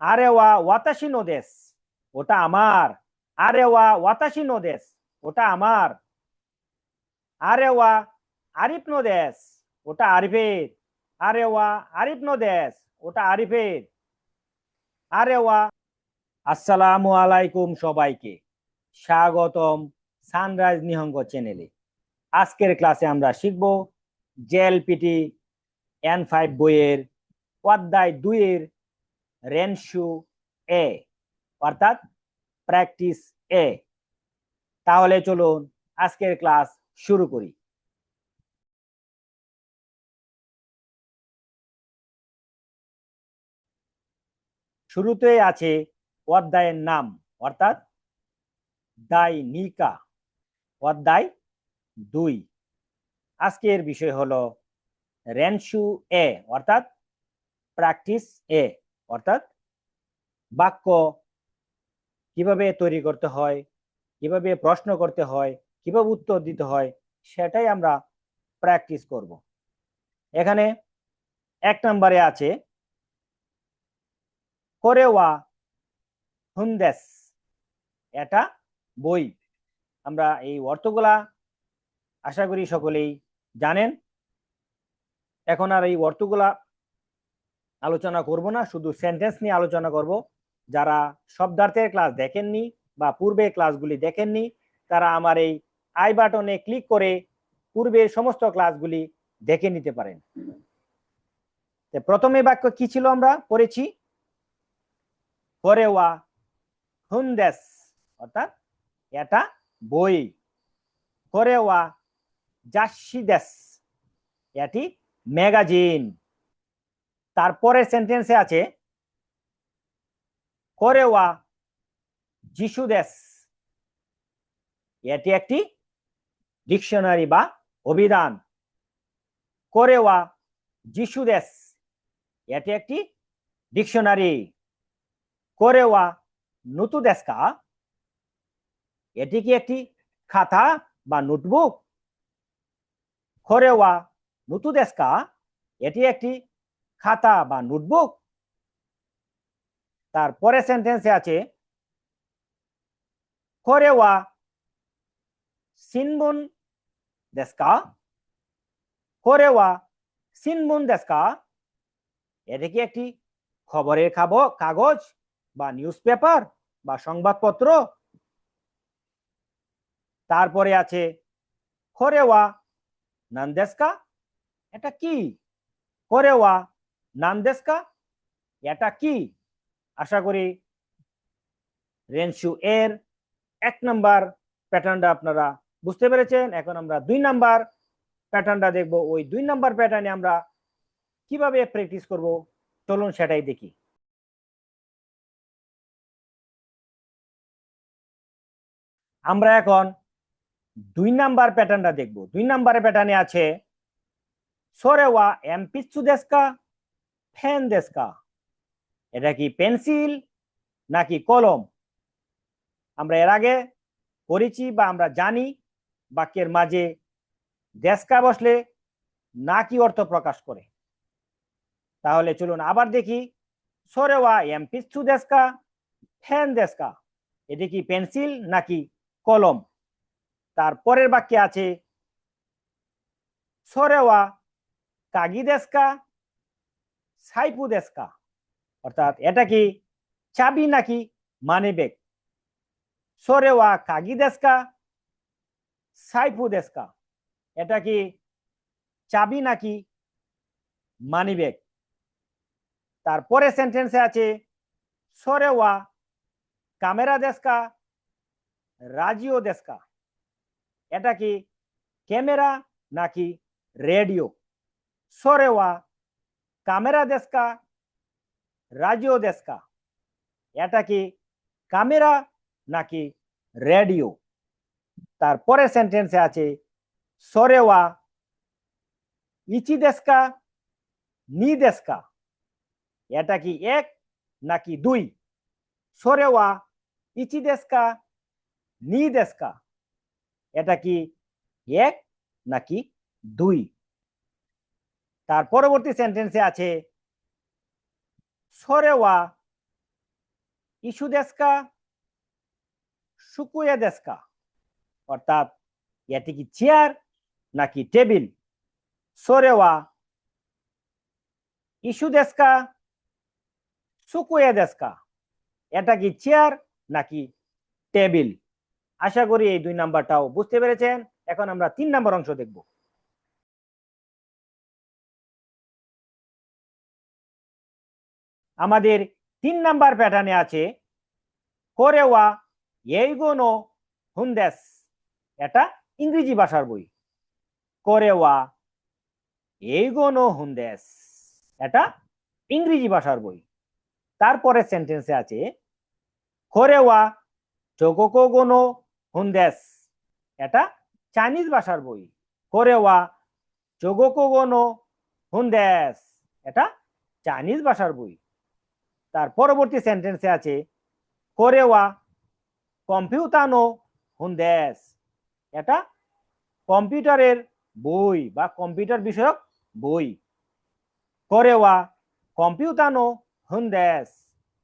আরে ওয়া ওয়াতাশি নো দেশ, ওটা আমার। আরে ওয়া ওয়াতাশি নো দেশ, ওটা আমার। আরে ওয়া আরিফ নো দেশ, ওটা আরিফের। আরে ওয়া আরিফ নো দেশ, ওটা আরিফের। আরে ওয়া আসসালামু আলাইকুম সবাইকে। স্বাগতম সানরাইজ নিহঙ্গ চ্যানেলে। আজকের ক্লাসে আমরা শিখব জেএলপিটি এন ফাইভ বইয়ের অধ্যায় দুইয়ের রেনশু এ অর্থাৎ প্র্যাকটিস এ তাহলে চলুন আজকের ক্লাস শুরু করি। শুরুতেই আছে অধ্যায়ের নাম, অর্থাৎ দাইনিকা অধ্যায় দুই। আজকের বিষয় হলো রেনশু এ অর্থাৎ প্র্যাকটিস এ অর্থাৎ বাক্য কীভাবে তৈরি করতে হয়, কীভাবে প্রশ্ন করতে হয়, কীভাবে উত্তর দিতে হয়, সেটাই আমরা প্র্যাকটিস করব। এখানে এক নম্বরে আছে, করেওয়া হুন্দেস এটা বই। আমরা এই অর্থগুলা আশা করি সকলেই জানেন। এখন আর এই অর্থগুলা আলোচনা করব না, শুধু সেন্টেন্স নিয়ে আলোচনা করব। যারা শব্দার্থের ক্লাস দেখেননি বা পূর্বে ক্লাসগুলি দেখেননি, তারা আমার এই আই বাটনে ক্লিক করে পূর্বের সমস্ত ক্লাসগুলি দেখে নিতে পারেন। প্রথমে বাক্য কি ছিল আমরা পড়েছি? করেওয়া হুন্দেস, অর্থাৎ এটা বই। করেওয়া জাসিদেস এটি ম্যাগাজিন। তারপরের সেন্টেন্সে আছে, করেওয়া যিশুদেস। এটি একটি ডিকশনারি বা অভিধান। করেওয়া যিশুদেস। এটি একটি ডিকশনারি করেওয়া নুতুদেস্কা? এটি কি একটি খাতা বা নোটবুক? করেওয়া নুতুদেস্কা? এটি একটি খাতা বা নোটবুক। তারপরে সেন্টেন্সে আছে করেওয়া সিনবুন দেস্কা করেওয়া সিনবুন দেস্কা এটা কি একটি খবরের খাব, কাগজ বা নিউজ পেপার বা সংবাদপত্র? তারপরে আছে করেওয়া নান্দেস্কা এটা কি? করেওয়া নান্দেস্কা, এটা কি? আশা করি রেনশু এর এক নাম্বার প্যাটার্নটা আপনারা বুঝতে পেরেছেন। এখন আমরা দুই নাম্বার প্যাটার্নটা দেখব। ওই দুই নাম্বার প্যাটার্নে আমরা কীভাবে প্র্যাকটিস করব? চলুন সেটাই দেখি। আমরা এখন দুই নাম্বার প্যাটার্নটা দেখব। দুই নাম্বার প্যাটার্নে আছে, সোরেওয়া এমপিচ্ছু দেশকা ফ্যান দেশকা এটা কি পেন্সিল নাকি কলম? আমরা এর আগে পড়েছি বা আমরা জানি বাক্যের মাঝে দেশকা বসলে নাকি অর্থ প্রকাশ করে। তাহলে চলুন আবার দেখি। সোরেওয়া এমপিচ্ছু দেশকা ফ্যান দেশকা এটি কি পেন্সিল নাকি কলম? তার পরের বাক্যে আছে সোরেওয়া কাগি দেশকা সাইপু দেশকা অর্থাৎ এটা কি? চাবি নাকি মানি ব্যাগ কাগি দেশকা সাইপু দেশকা এটা কি চাবি নাকি মানি ব্যাগ তারপরে সেন্টেন্সে আছে সোরেওয়া ক্যামেরা দেশকা রাজিও দেশকা এটা কি ক্যামেরা নাকি রেডিও? ক্যামেরা দেশকা, রাজিও দেশকা। এটা কি ক্যামেরা নাকি রেডিও? তারপরে সেন্টেন্সে আছে, সোরেওয়া, ইচি দেশকা, নি দেশকা। এটা কি এক নাকি দুই? সোরেওয়া, ইচি দেশকা, নি দেশকা। এটা কি এক নাকি দুই? তার পরবর্তী সেন্টেন্সে আছে, সরেওয়া ইস্যু দেশকা শুকুয়ে দেশকা অর্থাৎ, এটি কি চেয়ার নাকি টেবিল সোরেওয়া ইস্যু দেশকা সুকুয়ে দেশকা এটা কি চেয়ার নাকি টেবিল আশা করি এই দুই নাম্বারটাও বুঝতে পেরেছেন। এখন আমরা তিন নাম্বার অংশ দেখব। আমাদের তিন নাম্বার প্যাটার্নে আছে, কোরেওয়া এইগোনো হুন্দেস। এটা ইংরেজি ভাষার বই। কোরেওয়া এইগোনো হুন্দেস। এটা ইংরেজি ভাষার বই। তারপরে সেন্টেন্সে আছে, কোরেওয়া চোগোকোগোনো হুন্দেস। এটা চাইনিজ ভাষার বই। কোরেওয়া চোগোকোগোনো হুন্দেস। এটা চাইনিজ ভাষার বই। তার পরবর্তী সেন্টেন্সে আছে, কোরেওয়া কম্পিউটানো হুন্দেস। এটা কম্পিউটারের বই বা কম্পিউটার বিষয়ক বই। কোরেওয়া কম্পিউটানো হুন্দেস।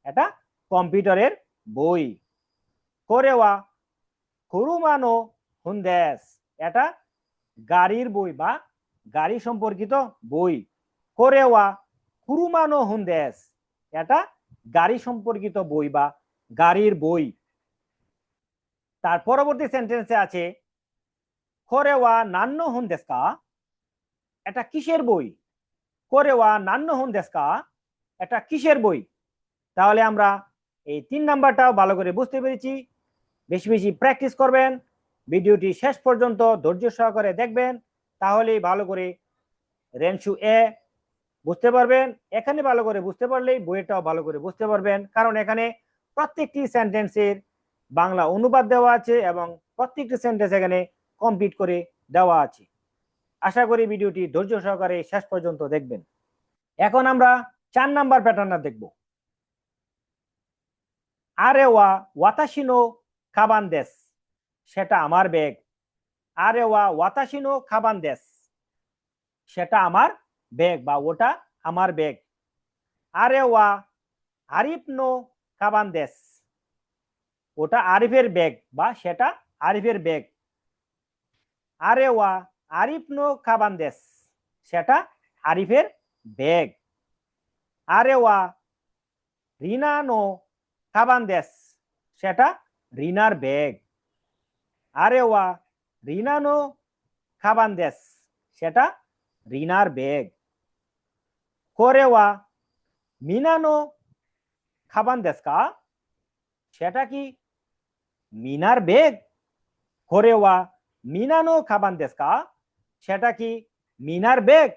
এটা কম্পিউটারের বই। কোরেওয়া কুরুমানো হুন্দেস। এটা গাড়ির বই বা গাড়ি সম্পর্কিত বই। কোরেওয়া কুরুমানো হুন্দেস। এটা গাড়ি সম্পর্কিত বই বা গাড়ির বই। তার পরবর্তী সেন্টেন্সে আছে, কোরেওয়া নান্ন হুন্দেসকা এটা কিসের বই? কোরেওয়া নান্ন হুন্দেসকা এটা কিসের বই? তাহলে আমরা এই তিন নাম্বারটাও ভালো করে বুঝতে পেরেছি। বেশি বেশি প্র্যাকটিস করবেন। ভিডিওটি শেষ পর্যন্ত ধৈর্য সহকারে দেখবেন। তাহলেই ভালো করে রেনসু এ বুঝতে পারবেন? এখানে ভালো করে বুঝতে পারলেই বইয়েরটাও ভালো করে বুঝতে পারবেন। কারণ এখানে প্রত্যেকটি সেন্টেন্সের বাংলা অনুবাদ দেওয়া আছে এবং প্রত্যেকটি সেন্টেন্স এখানে কমপ্লিট করে দেওয়া আছে। আশা করি ভিডিওটি ধৈর্য সহকারে শেষ পর্যন্ত দেখবেন। এখন আমরা চার নাম্বার প্যাটার্নটা দেখব। আরে ওয়া ওয়াতাসিনো খাবান দেশ সেটা আমার ব্যাগ। আরে ওয়া ওয়াতাসিনো খাবান দেশ সেটা আমার ব্যাগ বা ওটা আমার ব্যাগ। আরে ওয়া, আরিফ নো কাবান দেশ ওটা আরিফের ব্যাগ বা সেটা আরিফের ব্যাগ। আরে ওয়া, আরিফ নো কাবান দেশ সেটা আরিফের ব্যাগ। আরে ওয়া, রিনা নো কাবান দেশ সেটা রিনার ব্যাগ। আরে ওয়া, রিনা নো কাবান দেশ সেটা রিনার ব্যাগ। কোরেওয়া মিনানো খাবান দেশকা সেটা কি মিনার বেগ কোরেওয়া মিনানো খাবান দেশকা সেটা কি মিনার বেগ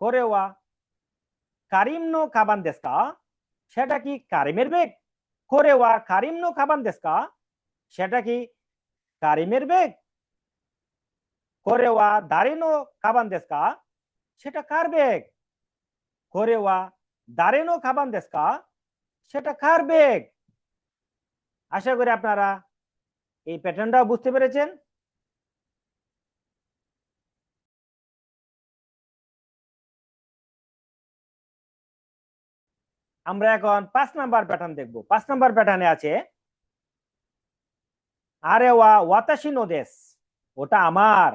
কোরেওয়া কারিমনো খাবান দেশকা সেটা কি কারিমের বেগ কোরেওয়া কারিমনো খাবান দেশকা সেটা কি কারিমের বেগ কোরেওয়া দারিনো খাবান দেশকা সেটা কার বেগ? করে কোরেওয়া দারেনো খাবান দেশকা সেটা কার বেগ? আশা করি আপনারা এই প্যাটার্নটা বুঝতে পেরেছেন। আমরা এখন পাঁচ নাম্বার প্যাটার্ন দেখব। পাঁচ নাম্বার প্যাটার্নে আছে আরে ওয়া ওয়াতাশি দেশ ওটা আমার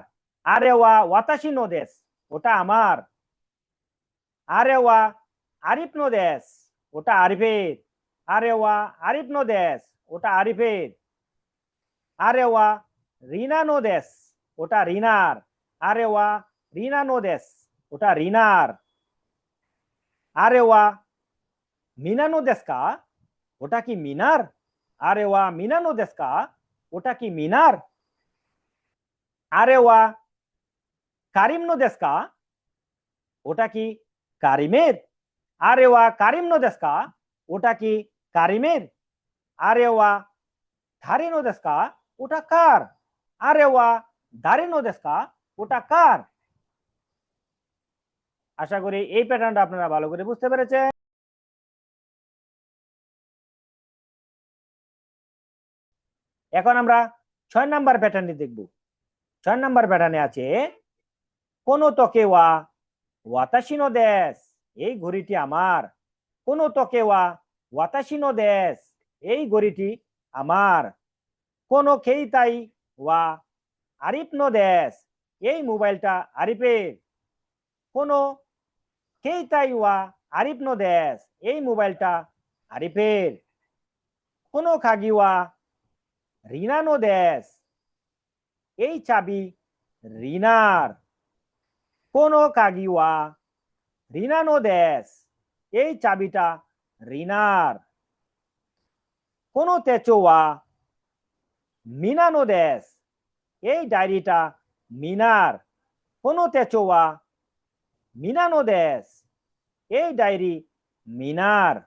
আরে ওয়া ওয়াতাশি দেশ ওটা আমার। আরে ওয়া, আরিফ দেশ ওটা আরিফের। আরে ওয়া, আরিফ দেশ ওটা আরিফের। আরে ওয়া, রিনা দেশ ওটা রিনার। আরে ওয়া, রিনা দেশ ওটা রিনার। আরে ওয়া মিনানো দেশকা ওটা কি মিনার? আরে ওয়া মিনানো দেশকা ওটা কি মিনার? আরে ওয়া কারিম দেশকা? ওটা কি কারিমের? আরে ওয়া, কারিম দেশকা? ওটা কি কারিমের? আরে ওয়া ধারিনো দেশকা? ওটা কার? আরে ওয়া ধারিনো দেশকা? ওটা কার? আশা করি এই প্যাটার্নটা আপনারা ভালো করে বুঝতে পেরেছেন। এখন আমরা ছয় নাম্বার প্যাটার্নটি দেখব। ছয় নাম্বার প্যাটার্নে আছে কোন তোকে ওয়া ওয়াতাশিনো দেশ, এই ঘড়িটি আমার। কোনো তোকে ওয়া ওয়াতাশিনো দেশ, এই গড়িটি আমার। কোনো খেইতাই ওয়া আরিফ নো দেশ, এই মোবাইলটা আরিফের কোনো খেইতাই ওয়া আরিফ নো দেশ, এই মোবাইলটা আরিফের কোনো খাগিওয়া রিনানো দেশ, এই চাবি রিনার। この鍵はリナのです。えチャビタ、リナー。この手帳はミナのです。えダリタ、ミナー。この手帳はミナのです。えダリ、ミナー。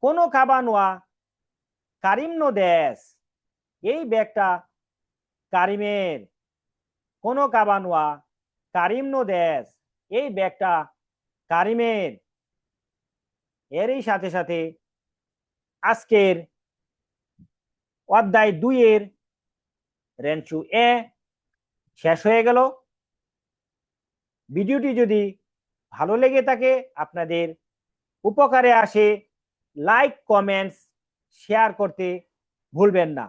このカバンはカリムのです。えベクタ、カリメル。このカバンは কাবানোয়া কারিমনো দেশ এই ব্যাগটা কারিমের এরই সাথে সাথে আজকের অধ্যায় দুইয়ের রেঞ্চু এ শেষ হয়ে গেল। ভিডিওটি যদি ভালো লেগে থাকে, আপনাদের উপকারে আসে, লাইক, কমেন্টস, শেয়ার করতে ভুলবেন না।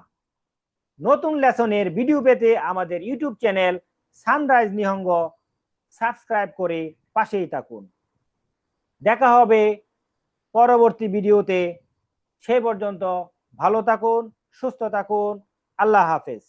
নতুন লেসনের ভিডিও পেতে আমাদের YouTube channel sunrise Nihongo, subscribe করে পাশেই থাকুন। দেখা হবে পরবর্তী ভিডিওতে। সে পর্যন্ত ভালো থাকুন, সুস্থ থাকুন। আল্লাহ হাফেজ।